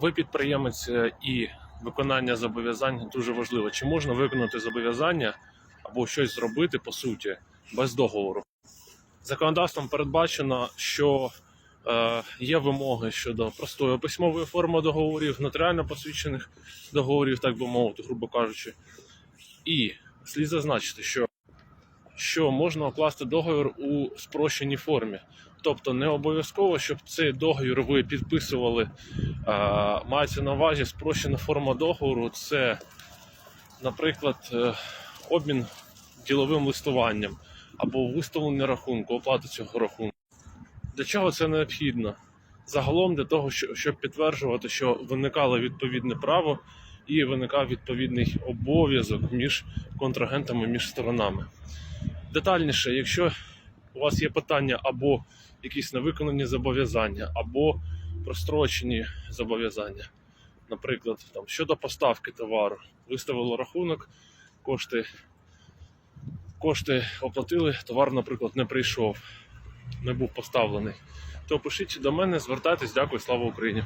Ви підприємець е, і виконання зобов'язань дуже важливо. Чи можна виконати зобов'язання або щось зробити по суті без договору? Законодавством передбачено, що е, є вимоги щодо простої письмової форми договорів, нотаріально посвідчених договорів, так би мовити, грубо кажучи. І слід зазначити, що, що можна укласти договір у спрощеній формі. Тобто не обов'язково, щоб цей договір ви підписували. Мається на увазі спрощена форма договору. Це, наприклад, е, обмін діловим листуванням або виставлення рахунку, оплата цього рахунку. Для чого це необхідно? Загалом для того, щоб підтверджувати, що виникало відповідне право і виникав відповідний обов'язок між контрагентами, між сторонами. Детальніше, якщо у вас є питання або якісь невиконані зобов'язання, або прострочені зобов'язання, наприклад, там, щодо поставки товару, виставило рахунок, кошти, кошти оплатили, товар, наприклад, не прийшов, не був поставлений, то пишіть до мене, звертайтесь, дякую, слава Україні.